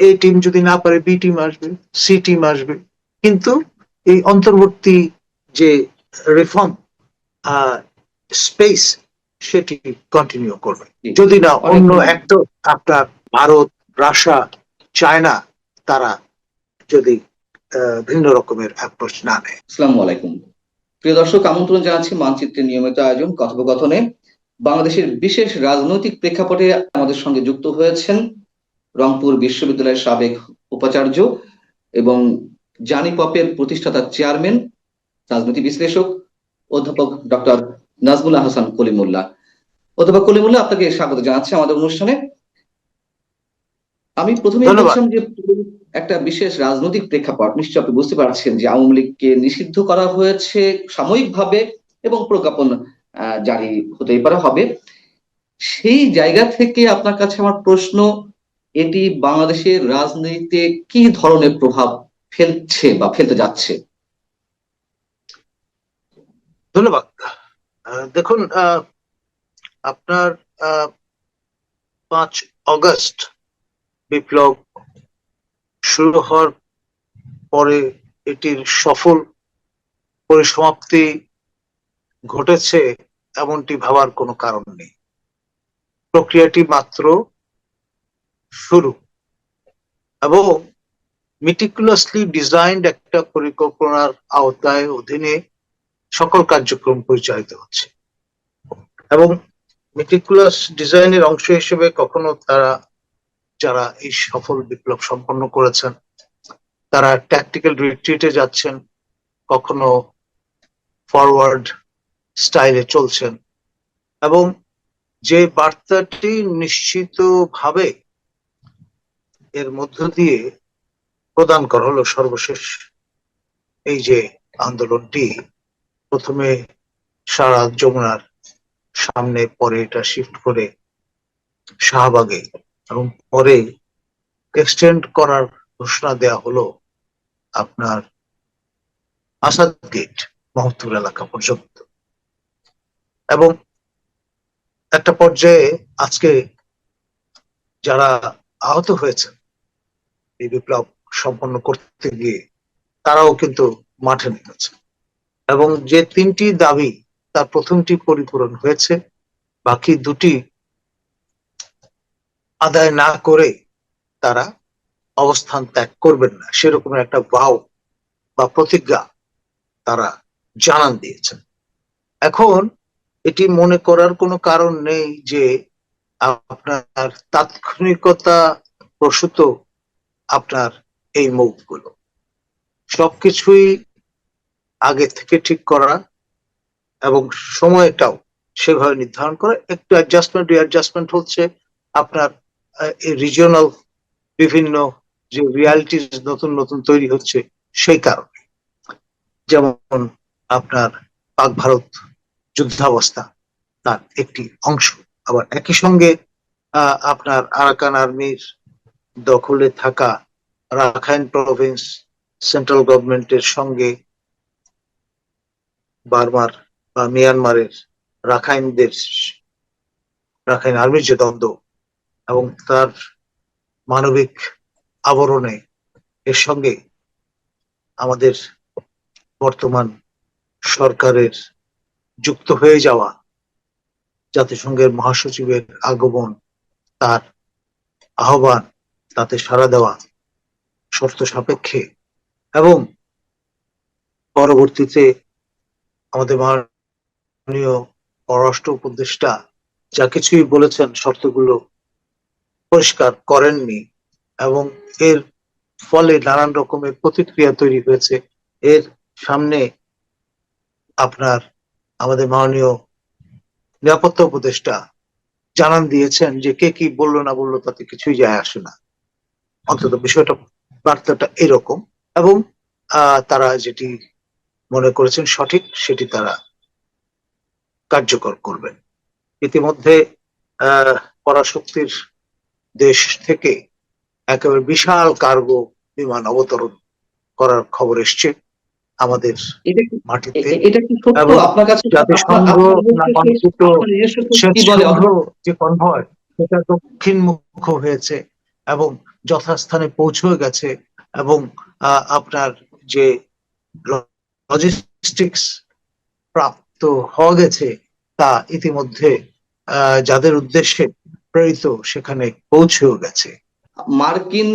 এ team যদি না পারে বি টিম আসবে সি টিম আসবে। কিন্তু এই অন্তর্বর্তী যে রিফর্ম স্পেস সেটি কন্টিনিউ করবে। যদি না অন্য। একটা আপনার ভারত রাশিয়া চায়না তারা যদি ভিন্ন রকমের অ্যাপ্রোচ না নেয়। আসসালামু আলাইকুম। প্রিয় দর্শক আমন্ত্রণ জানাচ্ছি মানচিত্রের নিয়মিত আয়োজন কথোপকথনে। বাংলাদেশের বিশেষ রাজনৈতিক প্রেক্ষাপটে আমাদের সঙ্গে যুক্ত হয়েছেন রংপুর বিশ্ববিদ্যালয়ের সাবেক উপাচার্য এবং জানি পপের প্রতিষ্ঠাতা চেয়ারম্যান রাজনীতি বিশ্লেষক অধ্যাপক ডক্টর নাজমুল হাসান কলিমুল্লাহ। অধ্যাপক কলিমুল্লাহ আপনাকে স্বাগত জানাচ্ছি আমাদের অনুষ্ঠানে। আমি প্রথমে বলছিলাম যে একটা বিশেষ রাজনৈতিক প্রেক্ষাপট নিশ্চয়ই আপনি বুঝতে পারছেন যে আওয়ামী লীগকে নিষিদ্ধ করা হয়েছে সাময়িকভাবে এবং প্রজ্ঞাপন আহ, জারি হতেই পারে হবে। সেই জায়গা থেকে আপনার কাছে আমার প্রশ্ন এটি বাংলাদেশের রাজনীতিতে কি ধরনের প্রভাব ফেলছে বা ফেলতে যাচ্ছে? ধন্যবাদ। দেখুন আপনার পাঁচ অগস্ট বিপ্লব শুরু হওয়ার পরে এটির সফল পরিসমাপ্তি ঘটেছে এমনটি ভাবার কোনো কারণ নেই। প্রক্রিয়াটি মাত্র শুরু। এবং মিটিকুলাসলি ডিজাইন্ড একটা পরিকল্পনার আওতায় অধীনে সকল কার্যক্রম পরিচালিত হচ্ছে। এবং মেটিকুলাস ডিজাইনের অংশ হিসেবে কখনো তারা, যারা এই সফল বিপ্লব সম্পন্ন করেছেন, তারা ট্যাকটিক্যাল রিট্রিটে যাচ্ছেন, কখনো ফরওয়ার্ড স্টাইলে চলছেন। এবং যে বার্তাটি নিশ্চিতভাবে এর মধ্য দিয়ে প্রদান করা হলো সর্বশেষ। এই যে আন্দোলনটি প্রথমে সারা যমুনার সামনে, পরে এটা শিফট করে শাহবাগে এবং পরে এক্সটেন্ড করার ঘোষণা দেয়া হলো আপনার আসাদ গেট মহত্তুর এলাকা পর্যন্ত। এবং একটা পর্যায়ে আজকে যারা আহত হয়েছেন এই বিপ্লব সম্পন্ন করতে গিয়ে তারাও কিন্তু মাঠে নেমেছে। এবং যে তিনটি দাবি তার প্রথমটি পরিপূরণ হয়েছে, বাকি দুটি আদায় না করে তারা অবস্থান ত্যাগ করবেন না, সেরকম একটা ভাও বা প্রতিজ্ঞা তারা জানান দিয়েছেন। এখন এটি মনে করার কোনো কারণ নেই যে আপনার তাৎক্ষণিকতা প্রসূত আপনার এই মুখগুলো সবকিছুই আগে থেকে ঠিক করা এবং সময়টাও সেভাবে নির্ধারণ করে। একটু অ্যাডজাস্টমেন্ট রিঅ্যাডজাস্টমেন্ট হচ্ছে আপনার রিজিওনাল বিভিন্ন যে রিয়ালিটিস নতুন নতুন তৈরি হচ্ছে সেই কারণে। যেমন আপনার পাক ভারত যুদ্ধাবস্থা তার একটি অংশ। আবার একই সঙ্গে আপনার আরাকান আর্মির দখলে থাকা রাখাইন প্রভিন্স সেন্ট্রাল গভর্নমেন্টের সঙ্গে বার্মার বা মিয়ানমারের রাখাইনদের রাখাইন আর্মির যে দ্বন্দ্ব এবং তার মানবিক আবরণে এর সঙ্গে আমাদের বর্তমান সরকারের যুক্ত হয়ে যাওয়া জাতিসংঘের মহাসচিবের আগমন তার আহ্বান তাতে সাড়া দেওয়া শর্ত সাপেক্ষে এবং পরবর্তীতে আমাদের মাননীয় পররাষ্ট্র উপদেষ্টা যা কিছুই বলেছেন শর্তগুলো পরিষ্কার করেননি এবং এর ফলে নানান রকমের প্রতিক্রিয়া তৈরি হয়েছে। এর সামনে আপনার আমাদের মাননীয় নিরাপত্তা উপদেষ্টা জানান দিয়েছেন যে কে কি বলল না বলল তাতে কিছুই যায় আসে না। অন্তত বিষয়টা বার্তাটা এরকম। এবং আহ, তারা যেটি মনে করেছেন সঠিক সেটি তারা কার্যকর করবেন। ইতিমধ্যে পরাশক্তির দেশ থেকে একেবারে বিশাল কার্গো বিমান অবতরণ করার খবর এসছে আমাদের এটা মাটিতে জাতিসংঘ যে কনভয় সেটা দক্ষিণ মুখ হয়েছে এবং যথাস্থানে পৌঁছে গেছে এবং আপনার যে লজিস্টিক্স প্রাপ্ত হওয়া গেছে তা ইতিমধ্যে যাদের উদ্দেশ্যে প্রেরিত সেখানে পৌঁছেও গেছে। মার্কিন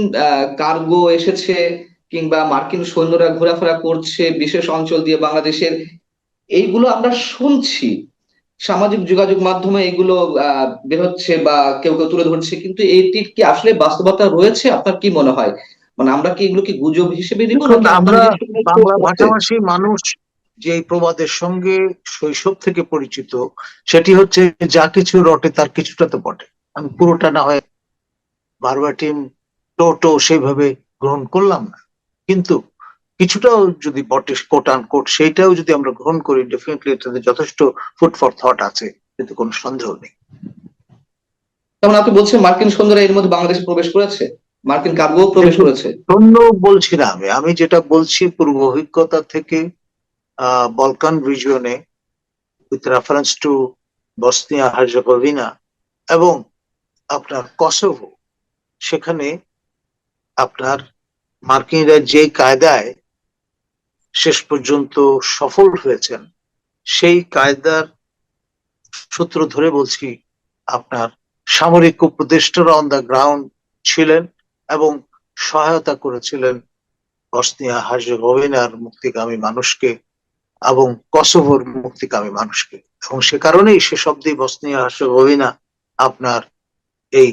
কার্গো এসেছে কিংবা মার্কিন সৈন্যরা ঘোরাফেরা করছে বিশেষ অঞ্চল দিয়ে বাংলাদেশের। এইগুলো আমরা শুনছি। সামাজিক যোগাযোগ মাধ্যমে এগুলো আহ, বের হচ্ছে বা কেউ কেউ তুলে ধরছে কিন্তু এটির কি আসলে বাস্তবতা রয়েছে? আপনার কি মনে হয়? মানে আমরা কি এগুলো কি গুজব হিসেবে নিব আমরা বাংলা ভাষাভাষী মানুষ যে প্রবাদের সঙ্গে শৈশব থেকে পরিচিত সেটি হচ্ছে যা কিছু রটে তার কিছুটা তো বটে। আমি পুরোটা না হয় বারবাটিম টোটো সেইভাবে গ্রহণ করলাম না। কিন্তু কিছুটাও যদি বটে কোট আন কোট সেইটাও যদি আমরা গ্রহণ করি ডেফিনেটলি এটাতে যথেষ্ট ফুড ফর থট আছে কিন্তু কোনো সন্দেহ নেই। যেমন আপনি বলছেন মার্কিন সৈন্যরা এর মধ্যে বাংলাদেশে প্রবেশ করেছে মার্কিন কার্গো প্রবেশ করেছে। শূন্য বলছি না আমি আমি যেটা বলছি পূর্ব অভিজ্ঞতা থেকে ah Balkan রিজিয়নে with reference to Bosnia Herzegovina এবং আপনার কসোভো সেখানে আপনার মার্কিনরা যে কায়দায় শেষ পর্যন্ত সফল হয়েছেন। সেই কায়দার সূত্র ধরে বলছি, আপনার সামরিক উপদেষ্টারা অন দ্য গ্রাউন্ড ছিলেন এবং সহায়তা করেছিলেন বসনিয়া হার্জেগোভিনার মুক্তিকামী মানুষকে এবং কসোভোর মুক্তিকামী মানুষকে। এবং সে কারণেই সে শব্দে বসনিয়া হার্জেগোভিনা আপনার এই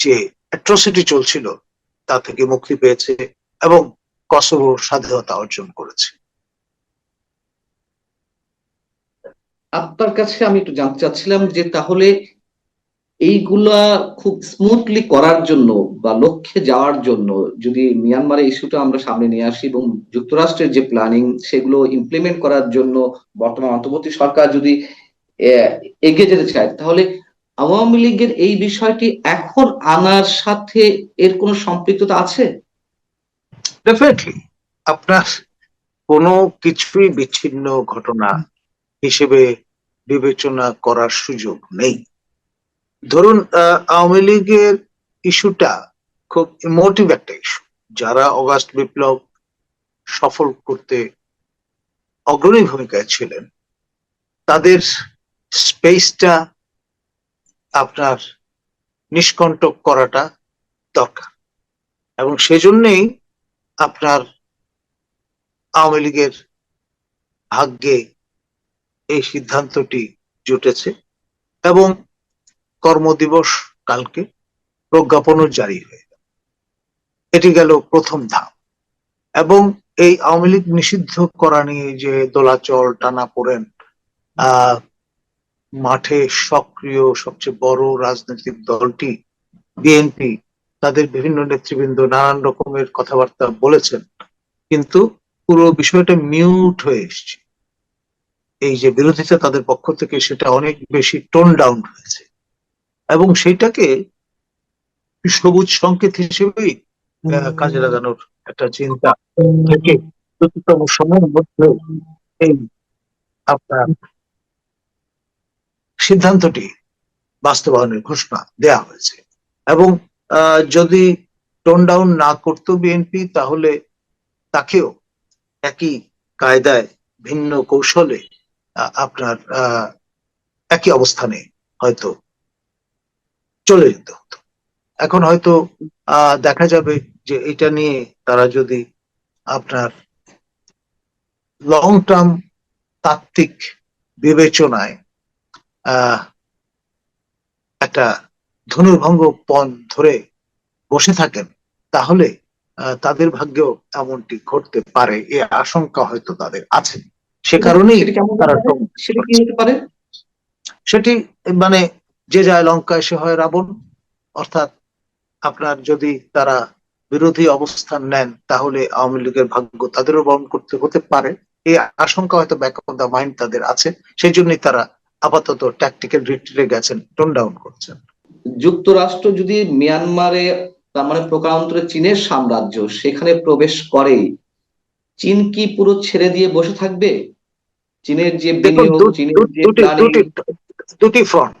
যে অ্যাট্রসিটি চলছিল, তা থেকে মুক্তি পেয়েছে এবং কসোভো স্বাধীনতা অর্জন করেছে। আপনার কাছে আমি একটু জানতে চাচ্ছিলাম যে তাহলে এইগুলা খুব স্মুথলি করার জন্য বা লক্ষ্যে যাওয়ার জন্য যদি মিয়ানমারের ইস্যুটা আমরা সামনে নিয়ে আসি এবং যুক্তরাষ্ট্রের যে প্ল্যানিং সেগুলো ইমপ্লিমেন্ট করার জন্য বর্তমান অন্তর্বর্তী সরকার যদি এগিয়ে যেতে চায়, তাহলে আওয়ামী লীগের এই বিষয়টি এখন আনার সাথে এর কোনো সম্পৃক্ততা আছে? ডেফিনেটলি আপনার কোনো কিছুই বিচ্ছিন্ন ঘটনা হিসেবে বিবেচনা করার সুযোগ নেই। ধরুন আওয়ামী লীগের ইস্যুটা খুব ইমোটিভ একটা ইস্যু যারা অগাস্ট বিপ্লব সফল করতে অগ্রণী ভূমিকায় ছিলেন, তাদের স্পেসটা আপনার নিষ্কণ্টক করাটা দরকার। এবং সেজন্যই আপনার আওয়ামী লীগের ভাগ্যে এই সিদ্ধান্তটি জুটেছে এবং কর্মদিবস কালকে প্রজ্ঞাপনও জারি হয়ে এটি গেল প্রথম ধাপ। এবং এই আওয়ামী লীগ নিষিদ্ধ করা নিয়ে যে দোলাচল টানা পড়েন মাঠে সক্রিয় সবচেয়ে বড় রাজনৈতিক দলটি বিএনপি তাদের বিভিন্ন নেতৃবৃন্দ নানান রকমের কথাবার্তা বলেছেন। কিন্তু পুরো বিষয়টা মিউট হয়ে এসছে। এই যে বিরোধিতা তাদের পক্ষ থেকে সেটা অনেক বেশি টোন ডাউন হয়েছে। এবং সেটাকে সবুজ সংকেত হিসেবেই কাজে লাগানোর একটা চিন্তা থেকে। দ্রুততম সময়ের মধ্যে এই আপনার সিদ্ধান্তটি বাস্তবায়নের ঘোষণা দেয়া হয়েছে। এবং যদি টোন ডাউন না করতো বিএনপি তাহলে তাকেও একই কায়দায়, ভিন্ন কৌশলে আপনার একই অবস্থানে হয়তো চলে যেতে হতো। এখন হয়তো দেখা যাবে যে এটা নিয়ে তারা যদি আপনার লং টার্ম তাত্ত্বিক বিবেচনায় একটা ধনুর্ভঙ্গ পণ ধরে বসে থাকেন তাহলে তাদের ভাগ্যেও এমনটি ঘটতে পারে এ আশঙ্কা হয়তো তাদের আছে। সে কারণেই তারা? সেটা মানে যে যায় লঙ্কায় সে হয় রাবণ। অর্থাৎ আপনার যদি তারা বিরোধী অবস্থান নেন তাহলে আওয়ামী লীগের ভাগ্য তাদেরও বরণ করতে হতে পারে। এই আশঙ্কা হয়তো ব্যাক অফ দ্য মাইন্ড তাদের আছে। সেই জন্যই তারা আপাতত ট্যাকটিক্যাল রিট্রিটে গেছেন টোন ডাউন করছেন। যুক্তরাষ্ট্র যদি মিয়ানমারে তার মানে প্রকারান্তরে চীনের সাম্রাজ্য সেখানে প্রবেশ করে চীন কি পুরো ছেড়ে দিয়ে বসে থাকবে? চীনের যে দুটি ফ্রন্ট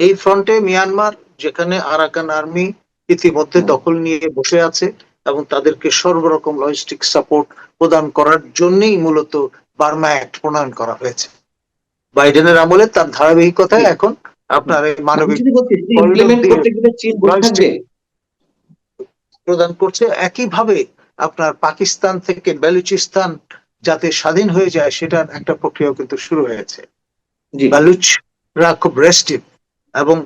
এই ফ্রন্টে মিয়ানমার যেখানে আরাকান আর্মি ইতিমধ্যে দখল নিয়ে বসে আছে এবং তাদেরকে সর্বরকম লজিস্টিক সাপোর্ট প্রদান করার জন্যই মূলত বার্মা অ্যাক্ট প্রণয়ন করা হয়েছে। বাইডেনের আমলে তার ধারাবাহিকতায় এখন আপনার এই মানবিক প্রদান করছে একইভাবে আপনার পাকিস্তান থেকে বেলুচিস্তান যাতে স্বাধীন হয়ে যায় সেটার একটা প্রক্রিয়া কিন্তু শুরু হয়েছে। বালুচরা খুব রেস্টিভ এবং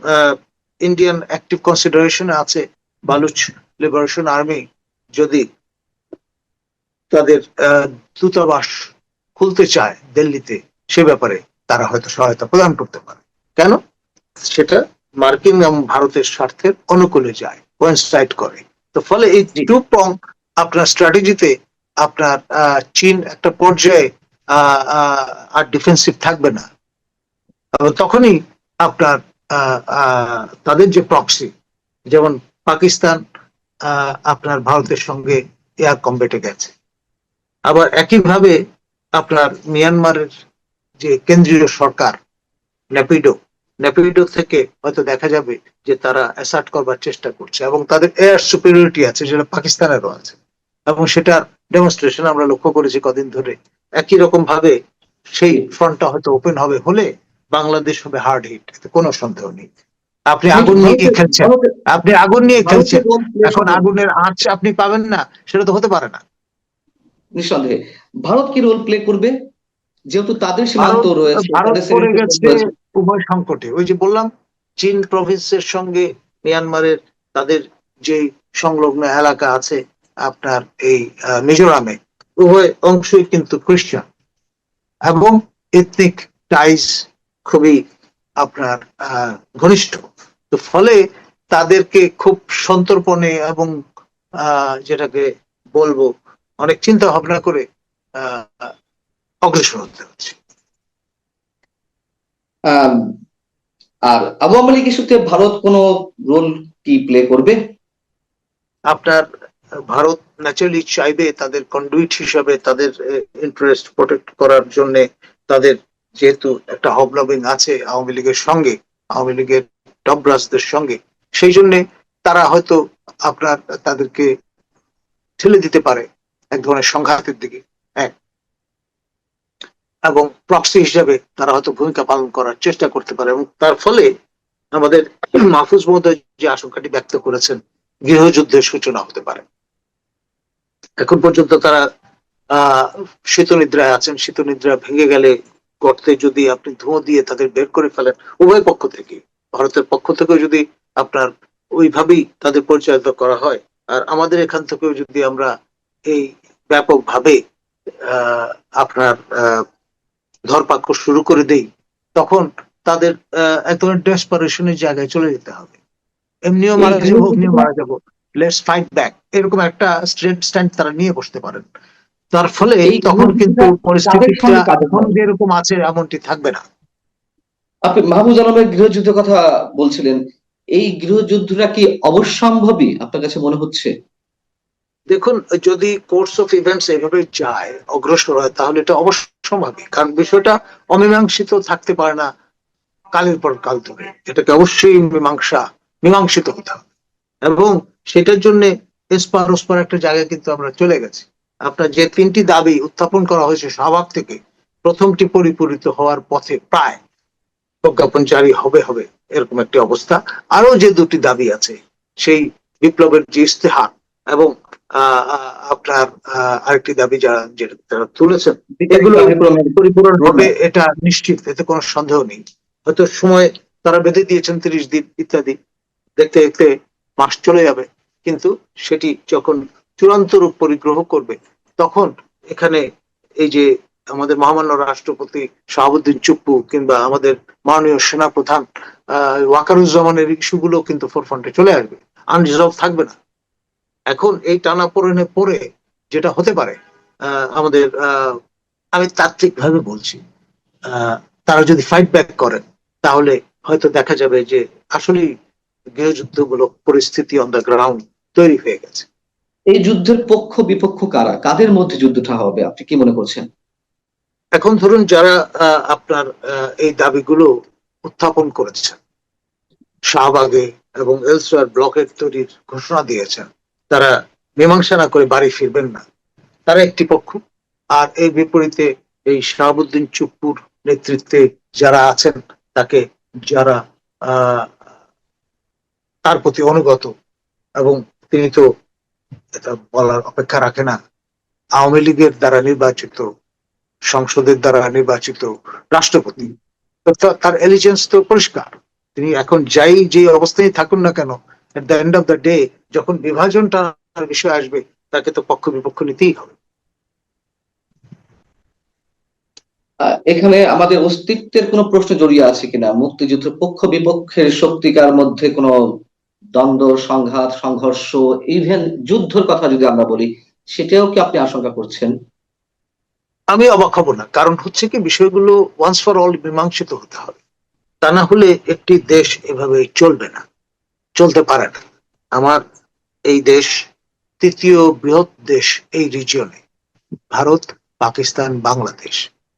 ইন্ডিয়ান অ্যাক্টিভ কনসিডারেশন আছে বালুচ লিবারেশন আর্মি যদি তাদের আহ, দূতাবাস খুলতে চায় দিল্লিতে সে ব্যাপারে তারা হয়তো সহায়তা প্রদান করতে পারে। কেন? সেটা মার্কিন এবং ভারতের স্বার্থের অনুকূলে যায় কোয়েনসাইড করে। তো ফলে এই টু পং আপনার স্ট্র্যাটেজিতে আপনার চীন একটা পর্যায়ে আর ডিফেন্সিভ থাকবে না। তখনই আপনার আহ, আহ, তাদের যে প্রক্সি যেমন পাকিস্তান আহ, আপনার ভারতের সঙ্গে এয়ার কম্বেটে গেছে। আবার একইভাবে আপনার মিয়ানমারের যে কেন্দ্রীয় সরকার নেপিডো নেপিডো থেকে হয়তো দেখা যাবে যে তারা অ্যাসার্ট করবার চেষ্টা করছে এবং তাদের এয়ার সুপিরিয়রিটি আছে যেটা পাকিস্তানেরও আছে। এবং সেটার ডেমনস্ট্রেশন আমরা লক্ষ্য করেছি কদিন ধরে। একই রকম ভাবে সেই ফ্রন্টটা হয়তো ওপেন হবে হলে বাংলাদেশ হবে হার্ড হিট এতে কোনো সন্দেহ নেই। আপনি আগুন নিয়ে খেলছেন? আপনি আগুন নিয়ে খেলছেন। এখন আগুনের আঁচ আপনি পাবেন না সেটা তো হতে পারে না। নিঃসন্দেহে। ভারত কি রোল প্লে করবে? যেহেতু তাদের সীমান্ত রয়েছে। উভয় সংকটে। ওই যে বললাম, চীন প্রভিন্সের সঙ্গে মিয়ানমারের তাদের যে সংলগ্ন এলাকা আছে, আপনার এই মিজোরামে, উভয় অংশই কিন্তু খ্রিস্টান। এবং এথনিক টাইজ খুবই আপনার ঘনিষ্ঠ। তো ফলে তাদেরকে খুব সন্তর্পণে এবং যেটাকে বলব, অনেক চিন্তা ভাবনা করে অগ্রসর হতে হচ্ছে। আর আওয়ামী লীগ ইস্যুতে ভারত কোনো রোল কি প্লে করবে? আপনার, ভারত ন্যাচারালি চাইবে তাদের কন্ডুইট হিসাবে তাদের ইন্টারেস্ট প্রোটেক্ট করার জন্য তাদের যেহেতু একটা হবলবিং আছে আওয়ামী লীগের সঙ্গে, আওয়ামী লীগের টপ টপব্রাসদের সঙ্গে, সেই জন্য তারা হয়তো আপনার তাদেরকে ঠেলে দিতে পারে এক ধরনের সংঘাতের দিকে। এবং প্রক্সি হিসাবে তারা হয়তো ভূমিকা পালন করার চেষ্টা করতে পারে এবং তার ফলে আমাদের মাহফুজ মহোদয় যে আশঙ্কাটি ব্যক্ত করেছেন, গৃহযুদ্ধের সূচনা হতে পারে। এখন পর্যন্ত তারা, আহ, শীতনিদ্রায় আছেন। শীতনিদ্রা ভেঙে গেলে গর্তে যদি আপনি ধুঁয়ো দিয়ে তাদের বের করে ফেলেন, উভয় পক্ষ থেকে, ভারতের পক্ষ থেকেও যদি আপনার ওইভাবেই তাদের পরিচালিত করা হয়, আর আমাদের এখান থেকেও যদি আমরা এই ব্যাপকভাবে, আহ, আপনার, আহ ধরপাকড় শুরু করে দেই তখন তাদের আহ, এক ডেসপারেশনের জায়গায় চলে যেতে হবে। এমনিও মারা যাব এমনিও মারা যাব। লেটস ফাইট ব্যাক এরকম একটা স্ট্রেট স্ট্যান্ড তারা নিয়ে বসতে পারেন। তার ফলে তখন কিন্তু পরিস্থিতিটা এখন যেরকম আছে এমনটি থাকবে না। আপনি মাহবুজ আলমের গৃহযুদ্ধের কথা বলছিলেন। এই গৃহযুদ্ধটা কি অবশ্যম্ভাবী আপনার কাছে মনে হচ্ছে? দেখুন যদি কোর্স অফ ইভেন্টস এভাবে যায় অগ্রসর হয় তাহলে এটা অবশ্যম্ভাবী কারণ বিষয়টা অমীমাংসিত থাকতে পারে না কালের পর কাল ধরে। এটাকে অবশ্যই মীমাংসা, মীমাংসিত হতে হবে। এবং সেটার জন্য এসপার ওসপার একটা জায়গায় কিন্তু আমরা চলে গেছি। আপনার যে তিনটি দাবি উত্থাপন করা হয়েছে শাহবাগ থেকে, প্রথমটি পরিপূরিত হওয়ার পথে প্রায় প্রজ্ঞাপন জারি হবে হবে এরকম একটি অবস্থা। আরও যে দুটি দাবি আছে, সেই বিপ্লবের যে ইস্তেহার এবং আপনার আরেকটি দাবি যারা যেটা তারা তুলেছেন এগুলো পরিপূরণ হবে এটা নিশ্চিত এতে কোনো সন্দেহ নেই। হয়তো সময় তারা বেঁধে দিয়েছেন তিরিশ দিন ইত্যাদি দেখতে দেখতে মাস চলে যাবে কিন্তু সেটি যখন চূড়ান্ত রূপ পরিগ্রহ করবে তখন এখানে এই যে আমাদের মহামান্য রাষ্ট্রপতি শাহাবুদ্দিন চুপ্পু কিংবা আমাদের মাননীয় সেনাপ্রধান আহ ওয়াকারুজ্জামানের ইস্যুগুলো কিন্তু ফোরফ্রন্টে চলে আসবে। আনরিজলভ থাকবে না। এখন এই টানা পড়ে যেটা হতে পারে আমাদের আমি তাত্ত্বিক ভাবে বলছি তারা যদি ফাইট ব্যাক করেন তাহলে হয়তো দেখা যাবে যে আসলেই গৃহযুদ্ধমূলক পরিস্থিতি অন দ্য গ্রাউন্ড তৈরি হয়ে গেছে। এই যুদ্ধের পক্ষ বিপক্ষ কারা? কাদের মধ্যে যুদ্ধটা হবে? আপনি কি মনে করছেন? এখন ধরুন যারা আপনার এই দাবিগুলো উত্থাপন করেছেন শাহবাগে এবং এলসওয়ার ব্লকের তৈরির ঘোষণা দিয়েছেন তারা মীমাংসা না করে বাড়ি ফিরবেন না। তারা একটি পক্ষ। আর এর বিপরীতে এই শাহাবুদ্দিন চুপ্পুর নেতৃত্বে যারা আছেন, তাকে যারা তার প্রতি অনুগত এবং তিনি তো এটা বলার অপেক্ষা রাখে না। আওয়ামী লীগের দ্বারা নির্বাচিত, সংসদের দ্বারা নির্বাচিত রাষ্ট্রপতি। তার এলিজেন্স তো পরিষ্কার। তিনি এখন যাই যে অবস্থায় থাকুন না কেন at the end of the day যখন বিভাজনটা বিষয় আসবে তাকে তো পক্ষ বিপক্ষ নিতেই হবে। এখানে আমাদের অস্তিত্বের কোনো প্রশ্ন জড়িয়ে আছে কিনা? মুক্তিযুদ্ধ পক্ষ বিপক্ষের শক্তিকার মধ্যে কোনো দ্বন্দ্ব সংঘাত সংঘর্ষ ইভেন যুদ্ধের কথা যদি আমরা বলি সেটাও কি আপনি আশঙ্কা করছেন? আমি অবাক হব না। কারণ হচ্ছে কি বিষয়গুলো ওয়ান্স ফর অল মীমাংসিত হতে হবে। তা না হলে একটি দেশ এভাবে চলবে না চলতে পারে না। আমার এই দেশ তৃতীয় বৃহৎ দেশ এই রিজিয়নে ভারত, পাকিস্তান, বাংলাদেশ।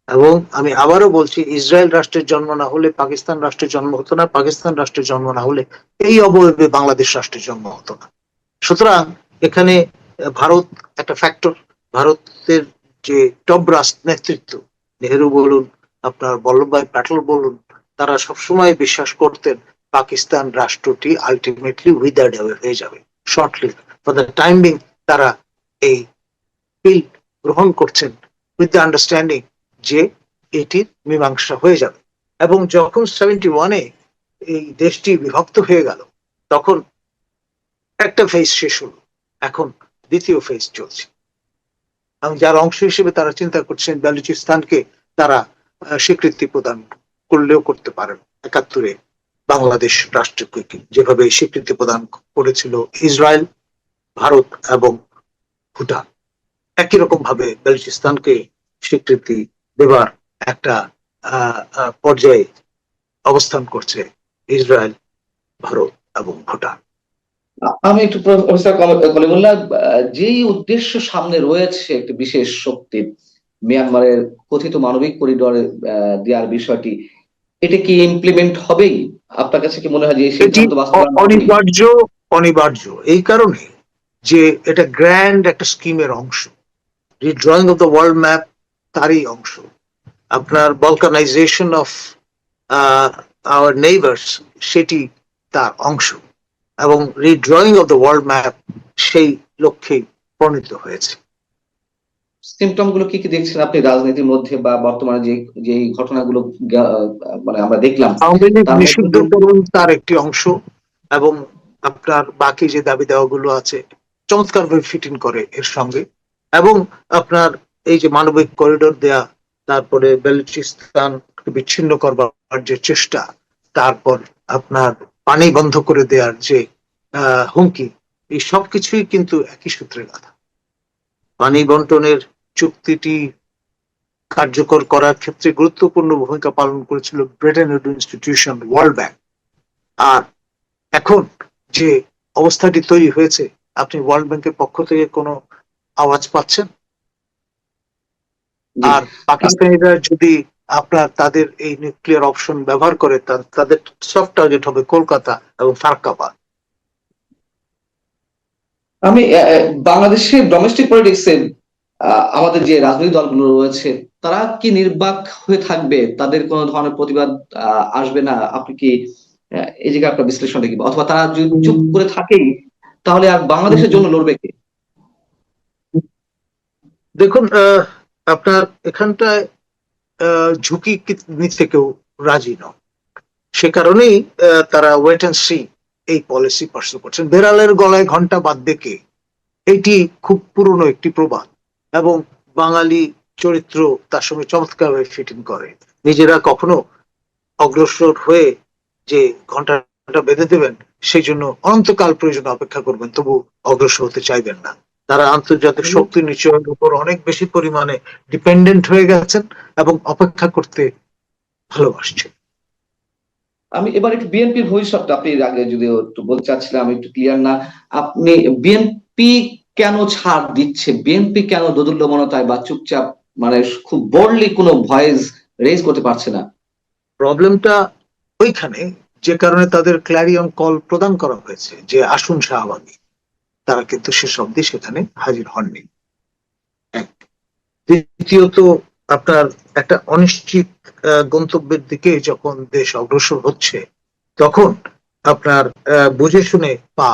এবং আমি আবারও বলছি, ইসরায়েল রাষ্ট্রের জন্ম না হলে পাকিস্তান রাষ্ট্রের জন্ম হতো না, পাকিস্তান রাষ্ট্রের জন্ম না হলে এই অবয়বে বাংলাদেশ রাষ্ট্রের জন্ম হতো না। সুতরাং এখানে ভারত একটা ফ্যাক্টর ভারতের যে টপ রাষ্ট্র নেতৃত্ব, নেহেরু বলুন, আপনার বল্লভভাই প্যাটেল বলুন, তারা সবসময় বিশ্বাস করতেন পাকিস্তান রাষ্ট্রটি আলটিমেটলি উইদার্ড হয়ে যাবে। শর্টলি ফর দ্য টাইমিং তারা এই বিল গ্রহণ করছেন উইথ দ্য আন্ডারস্ট্যান্ডিং যে এটির মীমাংসা হয়ে যাবে। এবং যখন সেভেন্টি ওয়ানে এই দেশটি বিভক্ত হয়ে গেল, তখন একটা ফেজ শেষ হলো। এখন দ্বিতীয় ফেজ চলছে। এবং যার অংশ হিসেবে তারা চিন্তা করছেন বেলুচিস্তানকে তারা স্বীকৃতি প্রদান করলেও করতে পারেন। একাত্তরে বাংলাদেশ রাষ্ট্রকে যেভাবে স্বীকৃতি প্রদান করেছিল ইসরায়েল, ভারত এবং ভুটান। একই রকম ভাবে বেলুচিস্তানকে স্বীকৃতি দেবার একটা পর্যায়ে অবস্থান করছে ইসরায়েল, ভারত এবং ভুটান। আমি একটু প্রফেসর কল- কলিমুল্লাহ যেই উদ্দেশ্য সামনে রয়েছে একটি বিশেষ শক্তির মিয়ানমারের কথিত মানবিক করিডোর দেওয়ার বিষয়টি, এটা কি ইমপ্লিমেন্ট হবেই? আপনার কাছে কি মনে হয় যে? অনিবার্য অনিবার্য। এই কারণে যে এটা গ্র্যান্ড একটা স্কিমের অংশ। Redrawing of the world map তারই অংশ। আপনার বলকানাইজেশন অফ আওয়ার নেইবার্স সেটি তার অংশ। এবং redrawing of the world map সেই লক্ষ্যে প্রণীত হয়েছে। সিমটমগুলো কি কি দেখছেন আপনি রাজনীতির মধ্যে বা বর্তমানে যে যে ঘটনাগুলো মানে আমরা দেখলাম? আওয়ামী লীগ তার একটি অংশ এবং আপনার বাকি যে দাবি দেওয়া গুলো আছে চমৎকার ভাবে ফিট ইন করে এর সঙ্গে। এবং আপনার এই যে মানবিক করিডোর দেয়া তারপরে বেলুচিস্তান বিচ্ছিন্ন করবার যে চেষ্টা তারপর আপনার পানি বন্ধ করে দেওয়ার যে আহ, হুমকি এই সবকিছুই কিন্তু একই সূত্রে গাথা। পানি বন্টনের চুক্তিটি কার্যকর করার ক্ষেত্রে গুরুত্বপূর্ণ ভূমিকা পালন করেছিল ব্রিটেন ইনস্টিটিউশন ওয়ার্ল্ড ব্যাংক আর এখন যে অবস্থাটি তৈরি হয়েছে আপনি ওয়ার্ল্ড ব্যাংকের পক্ষ থেকে কোনো আওয়াজ পাচ্ছেন? আর পাকিস্তানিরা যদি আপনার তাদের এই নিউক্লিয়ার অপশন ব্যবহার করে তাদের সফট টার্গেট হবে কলকাতা এবং ফারকাবাদ। আমি বাংলাদেশের ডোমেস্টিক পলিটিক্সে আমাদের যে রাজনৈতিক দলগুলো রয়েছে, তারা কি নির্বাক হয়ে থাকবে? তাদের কোনো ধরনের প্রতিবাদ আসবে না? আপনি কি এই জায়গায় আপনার বিশ্লেষণ দেখবেন অথবা তারা যদি চুপ করে থাকেই, তাহলে আর বাংলাদেশের জন্য লড়বে কে? দেখুন আপনার এখানটায় ঝুঁকি নিতে কেউ রাজি নয় সে কারণেই তারা ওয়েট অ্যান্ড সি এই পলিসি পার্সু করছেন। বেড়ালের গলায় ঘণ্টা বাদ দেখে এটি খুব পুরনো একটি প্রবাদ এবং বাঙালি চরিত্র তার সঙ্গে চমৎকারভাবে ফিটিং করে। নিজেরা কখনো অগ্রসর হয়ে যে ঘন্টাটা বেঁধে দেবেন সেই জন্য অনন্তকাল প্রয়োজন অপেক্ষা করবেন তবু অগ্রসর হতে চাইবেন না। তারা আন্তর্জাতিক শক্তি নিশ্চয়ের উপর অনেক বেশি পরিমাণে ডিপেন্ডেন্ট হয়ে গেছেন এবং অপেক্ষা করতে ভালোবাসছেন। আমি এবার একটু বিএনপির ভবিষ্যৎটা, আপনি আগে যদি একটু বলতে চাচ্ছিলাম, আমি একটু ক্লিয়ার না, আপনি বিএনপি কেন ছাড় দিচ্ছে? বিএনপি কেন দোদুল্যমনতায় বা চুপচাপ মানে খুব বোল্ডলি কোনো ভয়েস রেজ করতে পারছে না? প্রবলেমটা ওইখানে, যে কারণে তাদের ক্ল্যারিয়ন কল প্রদান করা হয়েছে, যে আসুন শাহবাগী। তারা কিন্তু শেষ অব্দি সেখানে হাজির হননি। এক। দ্বিতীয়ত আপনার একটা অনিশ্চিত গন্তব্যের দিকে যখন দেশ অগ্রসর হচ্ছে, তখন আপনার বুঝে শুনে পা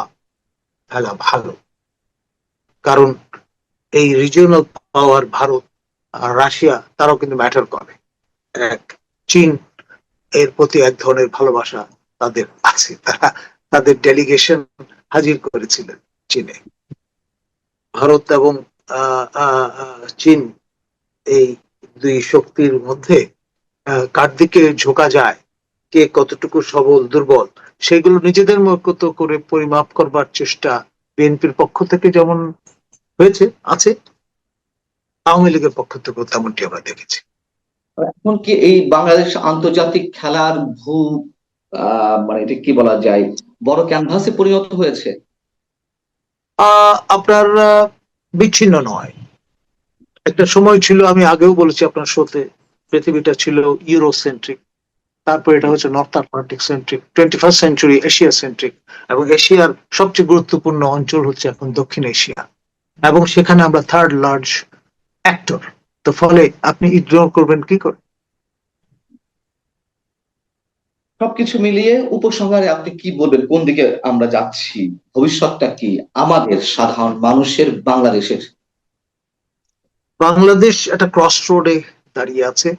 ফেলা ভালো। কারণ এই রিজিওনাল পাওয়ার ভারত আর রাশিয়া, তারাও কিন্তু ম্যাটার করে। এক, চীন এর প্রতি এক ধরনের ভালোবাসা তাদের আছে। তারা তাদের ডেলিগেশন হাজির করেছিলেন চীনে। ভারত এবং চীন এই দুই শক্তির মধ্যে কার দিকে ঝোঁকা যায় কে কতটুকু সবল দুর্বল সেগুলো নিজেদের মতো করে পরিমাপ করবার চেষ্টা বিএনপির পক্ষ থেকে যেমন হয়েছে আছে আওয়ামী লীগের পক্ষ থেকেও তেমনটি আমরা দেখেছি। এখন কি এই বাংলাদেশ আন্তর্জাতিক খেলার ভূ আহ, মানে এটা কি বলা যায় বড় ক্যানভাসে পরিণত হয়েছে? আহ, আপনার বিচ্ছিন্ন নয়। একটা সময় ছিল, আমি আগেও বলেছি আপনার শোতে, পৃথিবীটা ছিল ইউরোসেন্ট্রিক তারপর এটা হচ্ছে North Atlantic centric twenty first century Asia centric এবং এশিয়ার সবচেয়ে গুরুত্বপূর্ণ অঞ্চল হচ্ছে এখন দক্ষিণ এশিয়া। এবং সেখানে আমরা থার্ড লার্জ অ্যাক্টর তো ফলে আপনি ইগনোর করবেন কি করে? সবকিছু মিলিয়ে উপসংহারে আপনি কি বলবেন? কোন দিকে আমরা যাচ্ছি? ভবিষ্যৎটা কি? আমাদের সাধারণ মানুষের বাংলাদেশের বাংলাদেশ একটা ক্রস রোডে দাঁড়িয়ে আছে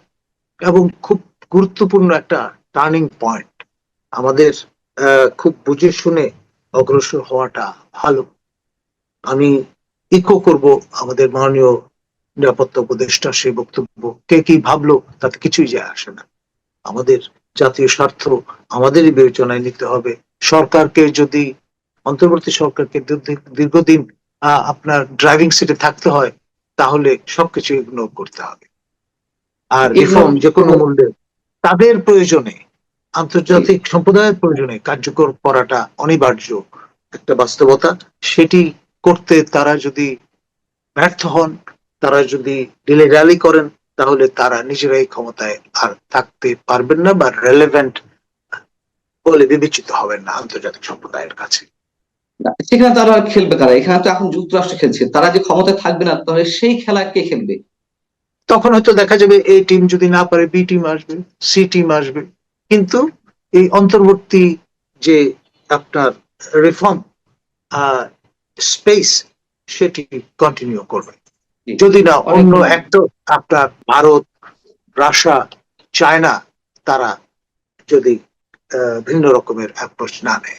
এবং খুব গুরুত্বপূর্ণ একটা টার্নিং পয়েন্ট আমাদের খুব বুঝে শুনে অগ্রসর হওয়াটা ভালো। আমি ইকো করব আমাদের মাননীয় নিরাপত্তা উপদেষ্টা সেই বক্তব্য। কে কি ভাবলো তাতে কিছুই যায় আসে না। আমাদের জাতীয় স্বার্থ আমাদেরই বিবেচনায় নিতে হবে। সরকারকে যদি, অন্তর্বর্তী সরকারকে দীর্ঘ- দীর্ঘদিন আপনার ড্রাইভিং সিটে থাকতে হয় তাহলে সবকিছু ইগনোর করতে হবে। আর রিফর্ম যে কোনো মূল্যে তাদের প্রয়োজনে আন্তর্জাতিক সম্প্রদায়ের প্রয়োজনে কার্যকর করাটা অনিবার্য একটা বাস্তবতা। সেটি করতে তারা যদি ব্যর্থ হন তারা যদি ডিলে র্যালি করেন তাহলে তারা নিজেরাই ক্ষমতায় আর থাকতে পারবেন না বা রেলেভেন্ট বলে বিবেচিত হবেন না আন্তর্জাতিক সম্প্রদায়ের কাছে। সেখানে তারা আর খেলবে কারা এখানে তো এখন যুক্তরাষ্ট্র খেলছে। তারা যে ক্ষমতায় থাকবে না তাহলে সেই খেলা কে খেলবে? তখন হয়তো দেখা যাবে এই টিম যদি না পারে বি টিম আসবে সি টিম আসবে। কিন্তু এই অন্তর্বর্তী যে আপনার রিফর্ম স্পেস সেটি কন্টিনিউ করবে। যদি না অন্য। একটা আপনার ভারত রাশিয়া চায়না তারা যদি আহ, ভিন্ন রকমের অ্যাপ্রোচ না নেয়।